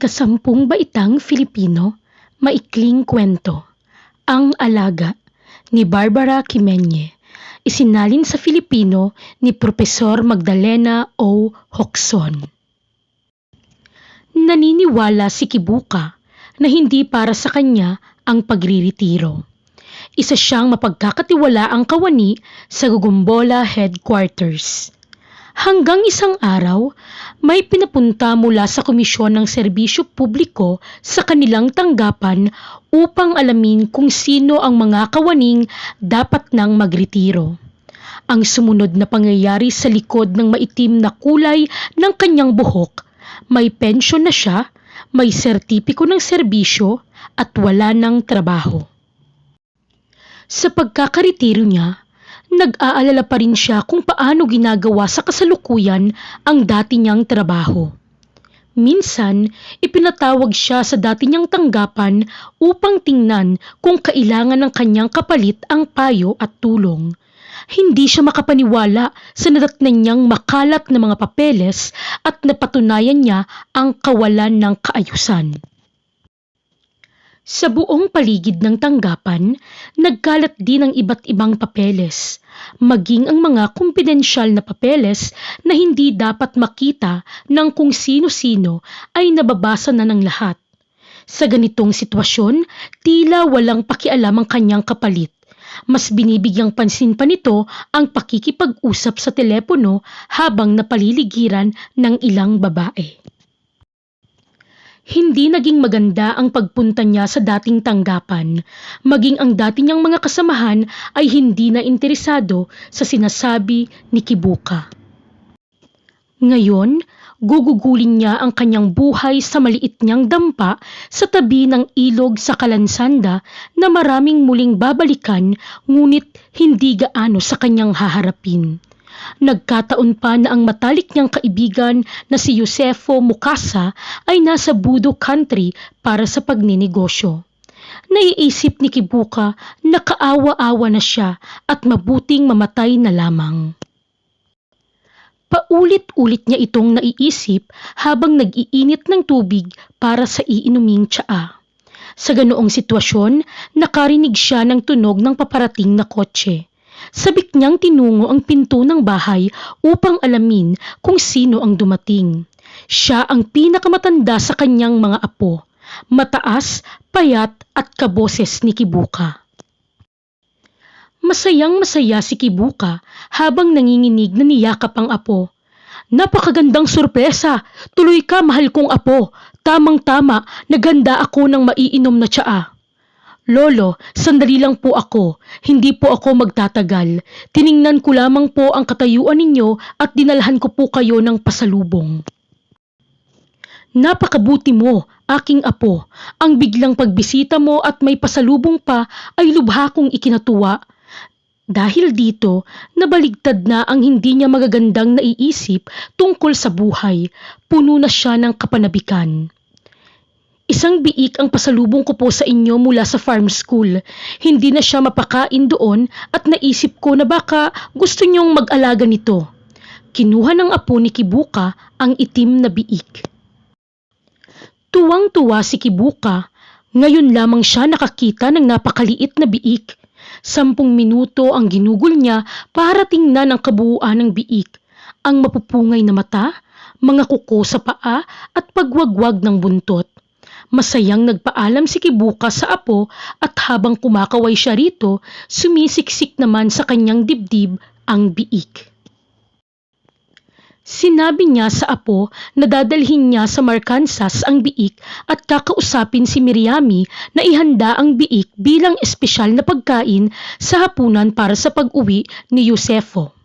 Ikasampung baitang Filipino, maikling kwento. Ang Alaga ni Barbara Kimenye. Isinalin sa Filipino ni Profesor Magdalena O. Hoxon. Naniniwala si Kibuka na hindi para sa kanya ang pagriritiro. Isa siyang mapagkakatiwalaang kawani sa Gugumbola Headquarters. Hanggang isang araw, may pinapunta mula sa Komisyon ng Serbisyo Publiko sa kanilang tanggapan upang alamin kung sino ang mga kawaning dapat nang magretiro. Ang sumunod na pangyayari sa likod ng maitim na kulay ng kanyang buhok, may pensyon na siya, may sertipiko ng serbisyo at wala ng trabaho. Sa pagkakaretiro niya, nag-aalala pa rin siya kung paano ginagawa sa kasalukuyan ang dati niyang trabaho. Minsan, ipinatawag siya sa dati niyang tanggapan upang tingnan kung kailangan ng kanyang kapalit ang payo at tulong. Hindi siya makapaniwala sa nadatnan niyang makalat na mga papeles at napatunayan niya ang kawalan ng kaayusan. Sa buong paligid ng tanggapan, nagkalat din ang iba't ibang papeles, maging ang mga kumpidensyal na papeles na hindi dapat makita ng kung sino-sino ay nababasa na ng lahat. Sa ganitong sitwasyon, tila walang pakialam ang kanyang kapalit. Mas binibigyang pansin pa nito ang pakikipag-usap sa telepono habang napaliligiran ng ilang babae. Hindi naging maganda ang pagpunta niya sa dating tanggapan, maging ang dati niyang mga kasamahan ay hindi na interesado sa sinasabi ni Kibuka. Ngayon, gugugulin niya ang kanyang buhay sa maliit niyang dampa sa tabi ng ilog sa Kalansanda na maraming muling babalikan ngunit hindi gaano sa kanyang haharapin. Nagkataon pa na ang matalik niyang kaibigan na si Yosefo Mukasa ay nasa Budo country para sa pagninegosyo. Naiisip ni Kibuka na kaawa-awa na siya at mabuting mamatay na lamang. Paulit-ulit niya itong naiisip habang nag-iinit ng tubig para sa iinuming tsaa. Sa ganoong sitwasyon, nakarinig siya ng tunog ng paparating na kotse. Sabik niyang tinungo ang pinto ng bahay upang alamin kung sino ang dumating. Siya ang pinakamatanda sa kanyang mga apo, mataas, payat at kaboses ni Kibuka. Masayang masaya si Kibuka habang nanginginig na niyakap ang apo. Napakagandang sorpresa! Tuloy ka, mahal kong apo! Tamang-tama, naganda ako ng maiinom na tsaa. Lolo, sandali lang po ako. Hindi po ako magtatagal. Tiningnan ko lamang po ang katayuan ninyo at dinalhan ko po kayo ng pasalubong. Napakabuti mo, aking apo. Ang biglang pagbisita mo at may pasalubong pa ay lubha kong ikinatuwa. Dahil dito, nabaligtad na ang hindi niya magagandang naiisip tungkol sa buhay. Puno na siya ng kapanabikan. Isang biik ang pasalubong ko po sa inyo mula sa farm school. Hindi na siya mapakain doon at naisip ko na baka gusto niyong mag-alaga nito. Kinuha ng apo ni Kibuka ang itim na biik. Tuwang-tuwa si Kibuka. Ngayon lamang siya nakakita ng napakaliit na biik. Sampung minuto ang ginugol niya para tingnan ang kabuuan ng biik. Ang mapupungay na mata, mga kuko sa paa at pagwagwag ng buntot. Masayang nagpaalam si Kibuka sa apo at habang kumakaway siya rito, sumisiksik naman sa kanyang dibdib ang biik. Sinabi niya sa apo na dadalhin niya sa Markansas ang biik at kakausapin si Miriami na ihanda ang biik bilang espesyal na pagkain sa hapunan para sa pag-uwi ni Yosefo.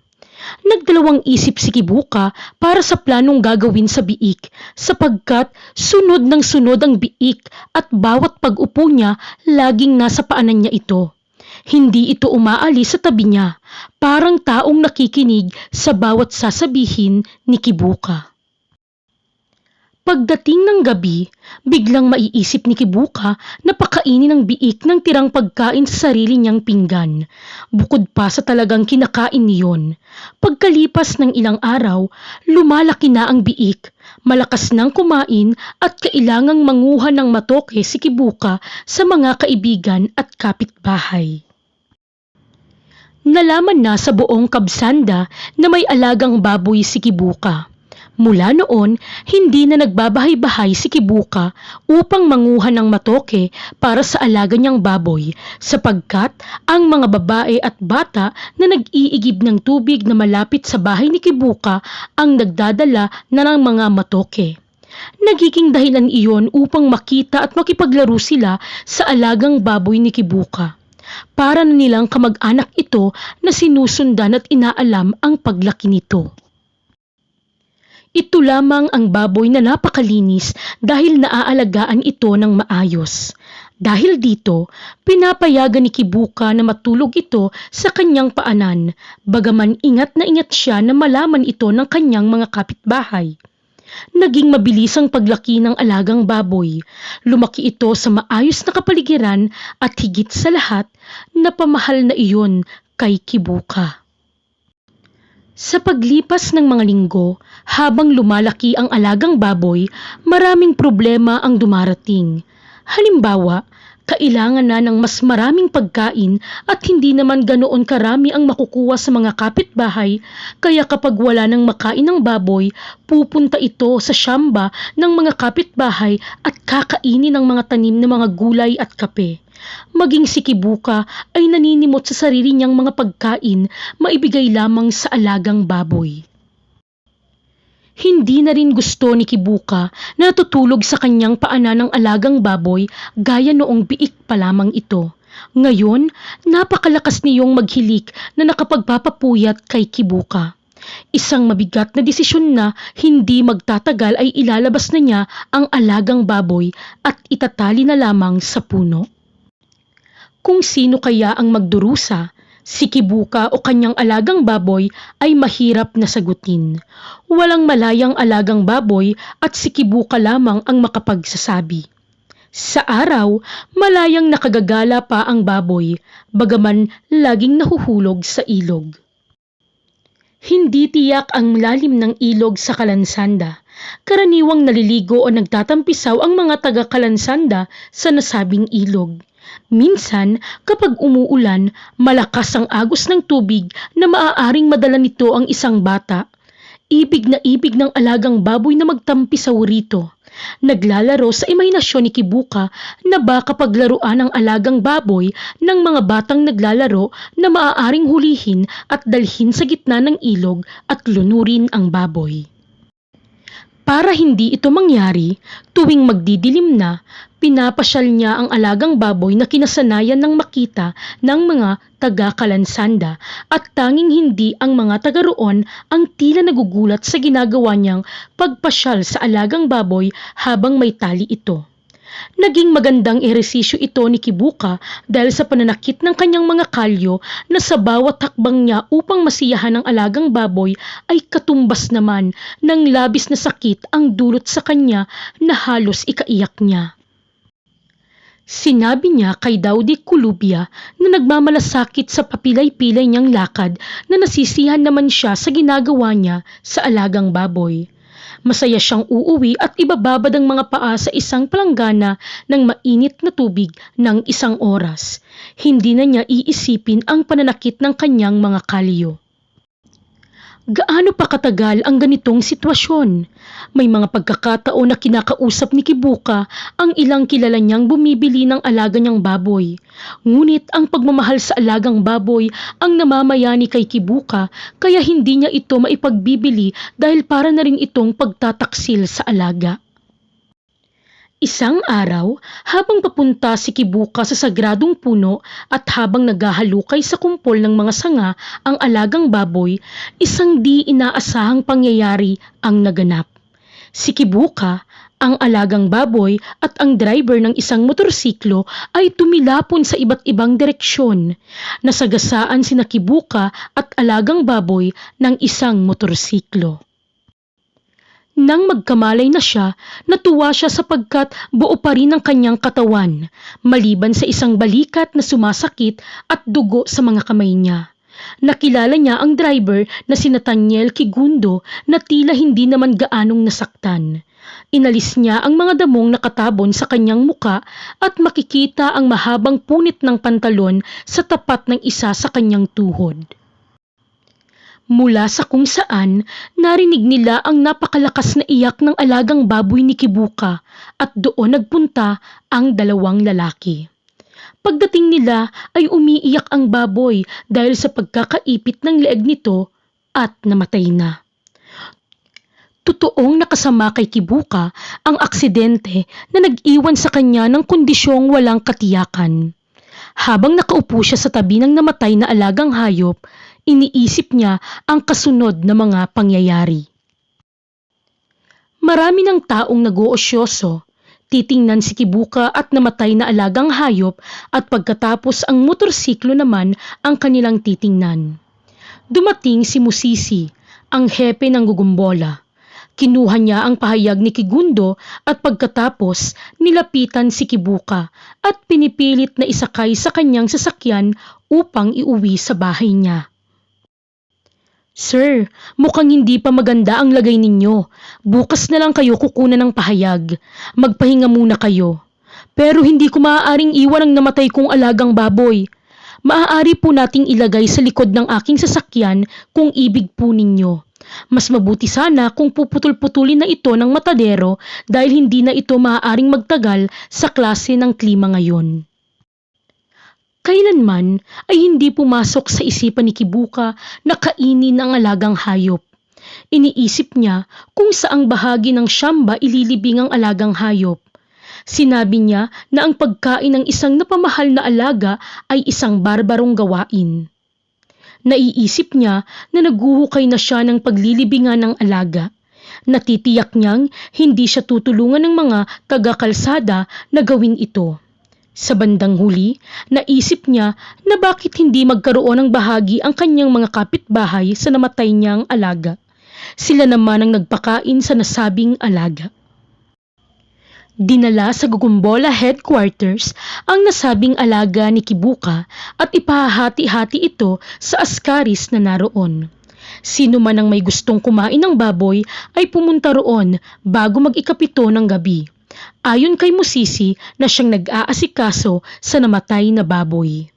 Nagdalawang isip si Kibuka para sa planong gagawin sa biik sapagkat sunod ng sunod ang biik at bawat pag-upo niya laging nasa paanan niya ito. Hindi ito umaalis sa tabi niya, parang taong nakikinig sa bawat sasabihin ni Kibuka. Pagdating ng gabi, biglang maiisip ni Kibuka na pakainin ng biik ng tirang pagkain sa sarili niyang pinggan, bukod pa sa talagang kinakain niyon. Pagkalipas ng ilang araw, lumalaki na ang biik, malakas nang kumain at kailangang manguha ng matoke si Kibuka sa mga kaibigan at kapitbahay. Nalaman na sa buong kabsanda na may alagang baboy si Kibuka. Mula noon, hindi na nagbabahay-bahay si Kibuka upang manguha ng matoke para sa alaga niyang baboy sapagkat ang mga babae at bata na nag-iigib ng tubig na malapit sa bahay ni Kibuka ang nagdadala na ng mga matoke. Nagiging dahilan iyon upang makita at makipaglaro sila sa alagang baboy ni Kibuka. Para na nilang kamag-anak ito na sinusundan at inaalam ang paglaki nito. Ito lamang ang baboy na napakalinis dahil naaalagaan ito ng maayos. Dahil dito, pinapayagan ni Kibuka na matulog ito sa kanyang paanan, bagaman ingat na ingat siya na malaman ito ng kanyang mga kapitbahay. Naging mabilis ang paglaki ng alagang baboy. Lumaki ito sa maayos na kapaligiran at higit sa lahat, napamahal na iyon kay Kibuka. Sa paglipas ng mga linggo, habang lumalaki ang alagang baboy, maraming problema ang dumarating. Halimbawa, kailangan na ng mas maraming pagkain at hindi naman ganoon karami ang makukuha sa mga kapitbahay, kaya kapag wala nang makain ng baboy, pupunta ito sa syamba ng mga kapitbahay at kakainin ng mga tanim ng mga gulay at kape. Maging si Kibuka ay naninimot sa sarili niyang mga pagkain maibigay lamang sa alagang baboy. Hindi na rin gusto ni Kibuka na natutulog sa kanyang paanan ng alagang baboy gaya noong biik pa lamang ito. Ngayon, napakalakas niyong maghilik na nakapagpapapuyat kay Kibuka. Isang mabigat na desisyon na hindi magtatagal ay ilalabas na niya ang alagang baboy at itatali na lamang sa puno. Kung sino kaya ang magdurusa, si Kibuka o kanyang alagang baboy ay mahirap na sagutin. Walang malayang alagang baboy at si Kibuka lamang ang makapagsasabi. Sa araw, malayang nakagagala pa ang baboy, bagaman laging nahuhulog sa ilog. Hindi tiyak ang lalim ng ilog sa Kalansanda. Karaniwang naliligo o nagtatampisaw ang mga taga-Kalansanda sa nasabing ilog. Minsan, kapag umuulan, malakas ang agos ng tubig na maaaring madala nito ang isang bata. Ibig na ibig ng alagang baboy na magtampisaw rito. Naglalaro sa imahinasyon ni Kibuka na baka paglaruan ng alagang baboy ng mga batang naglalaro na maaaring hulihin at dalhin sa gitna ng ilog at lunurin ang baboy. Para hindi ito mangyari, tuwing magdidilim na, pinapasyal niya ang alagang baboy na kinasanayan ng makita ng mga taga-kalansanda at tanging hindi ang mga taga roon ang tila nagugulat sa ginagawa niyang pagpasyal sa alagang baboy habang may tali ito. Naging magandang ehersisyo ito ni Kibuka dahil sa pananakit ng kanyang mga kalyo na sa bawat hakbang niya upang masiyahan ang alagang baboy ay katumbas naman ng labis na sakit ang dulot sa kanya na halos ikaiyak niya. Sinabi niya kay Daudi Kulubya na nagmamalasakit sa papilay-pilay niyang lakad na nasisihan naman siya sa ginagawa niya sa alagang baboy. Masaya siyang uuwi at ibababad ang mga paa sa isang palanggana ng mainit na tubig ng isang oras. Hindi na niya iisipin ang pananakit ng kanyang mga kalyo. Gaano pa katagal ang ganitong sitwasyon? May mga pagkakataon na kinakausap ni Kibuka ang ilang kilala niyang bumibili ng alaga niyang baboy. Ngunit ang pagmamahal sa alagang baboy ang namamayani kay Kibuka kaya hindi niya ito maipagbibili dahil para na rin itong pagtataksil sa alaga. Isang araw, habang papunta si Kibuka sa sagradong puno at habang naghahalukay sa kumpol ng mga sanga ang alagang baboy, isang di inaasahang pangyayari ang naganap. Si Kibuka, ang alagang baboy at ang driver ng isang motorsiklo ay tumilapon sa iba't ibang direksyon. Nasagasaan si Kibuka at alagang baboy ng isang motorsiklo. Nang magkamalay na siya, natuwa siya sapagkat buo pa rin ang kanyang katawan, maliban sa isang balikat na sumasakit at dugo sa mga kamay niya. Nakilala niya ang driver na si Nathaniel Kigundo na tila hindi naman gaanong nasaktan. Inalis niya ang mga damong nakatabon sa kanyang muka at makikita ang mahabang punit ng pantalon sa tapat ng isa sa kanyang tuhod. Mula sa kung saan, narinig nila ang napakalakas na iyak ng alagang baboy ni Kibuka at doon nagpunta ang dalawang lalaki. Pagdating nila ay umiiyak ang baboy dahil sa pagkakaipit ng leeg nito at namatay na. Totoong nakasama kay Kibuka ang aksidente na nag-iwan sa kanya ng kondisyong walang katiyakan. Habang nakaupo siya sa tabi ng namatay na alagang hayop, iniisip niya ang kasunod na mga pangyayari. Marami ng taong nag-oosyoso, titingnan si Kibuka at namatay na alagang hayop at pagkatapos ang motorsiklo naman ang kanilang titingnan. Dumating si Musisi, ang hepe ng gugumbola. Kinuha niya ang pahayag ni Kigundo at pagkatapos nilapitan si Kibuka at pinipilit na isakay sa kanyang sasakyan upang iuwi sa bahay niya. Sir, mukhang hindi pa maganda ang lagay ninyo. Bukas na lang kayo kukunan ng pahayag. Magpahinga muna kayo. Pero hindi ko maaaring iwan ang namatay kong alagang baboy. Maaari po nating ilagay sa likod ng aking sasakyan kung ibig po ninyo. Mas mabuti sana kung puputol-putulin na ito ng matadero dahil hindi na ito maaaring magtagal sa klase ng klima ngayon. Kailanman ay hindi pumasok sa isipan ni Kibuka na kainin ang alagang hayop. Iniisip niya kung saang bahagi ng syamba ililibing ang alagang hayop. Sinabi niya na ang pagkain ng isang napamahal na alaga ay isang barbarong gawain. Naiisip niya na naguhukay na siya ng paglilibingan ng alaga. Natitiyak niyang hindi siya tutulungan ng mga taga-kalsada na gawin ito. Sa bandang huli, naisip niya na bakit hindi magkaroon ng bahagi ang kanyang mga kapitbahay sa namatay niyang alaga. Sila naman ang nagpakain sa nasabing alaga. Dinala sa Gugumbola headquarters ang nasabing alaga ni Kibuka at ipahati-hati ito sa askaris na naroon. Sino man ang may gustong kumain ng baboy ay pumunta roon bago mag-ikapito ng gabi. Ayon kay Musisi na siyang nag-aasikaso sa namatay na baboy.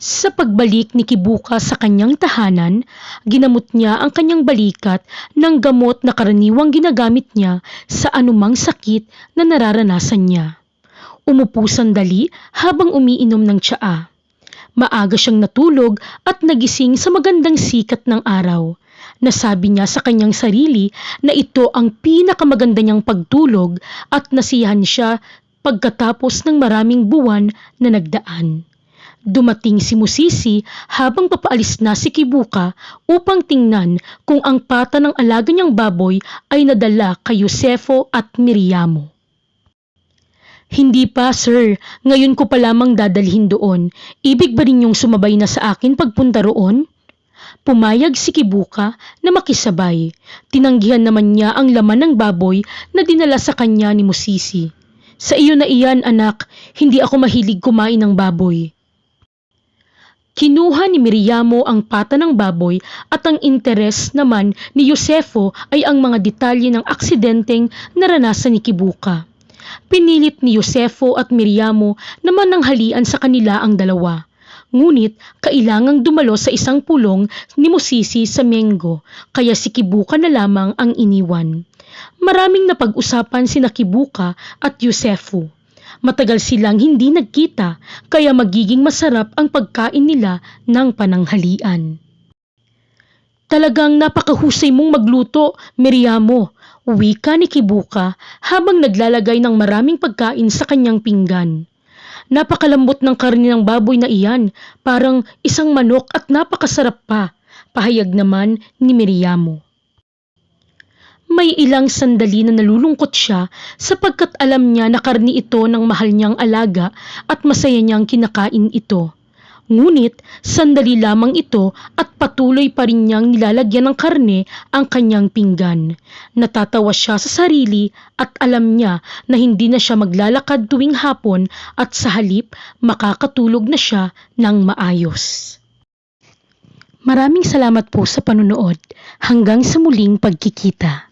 Sa pagbalik ni Kibuka sa kanyang tahanan, ginamot niya ang kanyang balikat ng gamot na karaniwang ginagamit niya sa anumang sakit na nararanasan niya. Umupo sandali habang umiinom ng tsaa. Maaga siyang natulog at nagising sa magandang sikat ng araw. Nasabi niya sa kanyang sarili na ito ang pinakamaganda niyang pagtulog at nasiyahan siya pagkatapos ng maraming buwan na nagdaan. Dumating si Musisi habang papaalis na si Kibuka upang tingnan kung ang pata ng alaga niyang baboy ay nadala kay Yosefo at Miriamo. Hindi pa, sir. Ngayon ko pa lamang dadalhin doon. Ibig ba ninyong sumabay na sa akin pagpunta roon? Pumayag si Kibuka na makisabay. Tinanggihan naman niya ang laman ng baboy na dinala sa kanya ni Musisi. Sa iyo na iyan, anak. Hindi ako mahilig kumain ng baboy. Kinuha ni Miriamo ang pata ng baboy at ang interes naman ni Yosefo ay ang mga detalye ng aksidenteng naranasan ni Kibuka. Pinilit ni Yosefo at Miriamo naman ng halian sa kanila ang dalawa. Ngunit kailangang dumalo sa isang pulong ni Musisi sa Mengo, kaya si Kibuka na lamang ang iniwan. Maraming napag-usapan si Kibuka at Yosefo. Matagal silang hindi nagkita, kaya magiging masarap ang pagkain nila ng pananghalian. Talagang napakahusay mong magluto, Miriamo, wika ni Kibuka habang naglalagay ng maraming pagkain sa kanyang pinggan. Napakalambot ng karne ng baboy na iyan, parang isang manok at napakasarap pa, pahayag naman ni Miriamo. May ilang sandali na nalulungkot siya sapagkat alam niya na karni ito ng mahal niyang alaga at masaya niyang kinakain ito. Ngunit sandali lamang ito at patuloy pa rin niyang nilalagyan ng karne ang kanyang pinggan. Natatawa siya sa sarili at alam niya na hindi na siya maglalakad tuwing hapon at sa halip makakatulog na siya ng maayos. Maraming salamat po sa panunood. Hanggang sa muling pagkikita.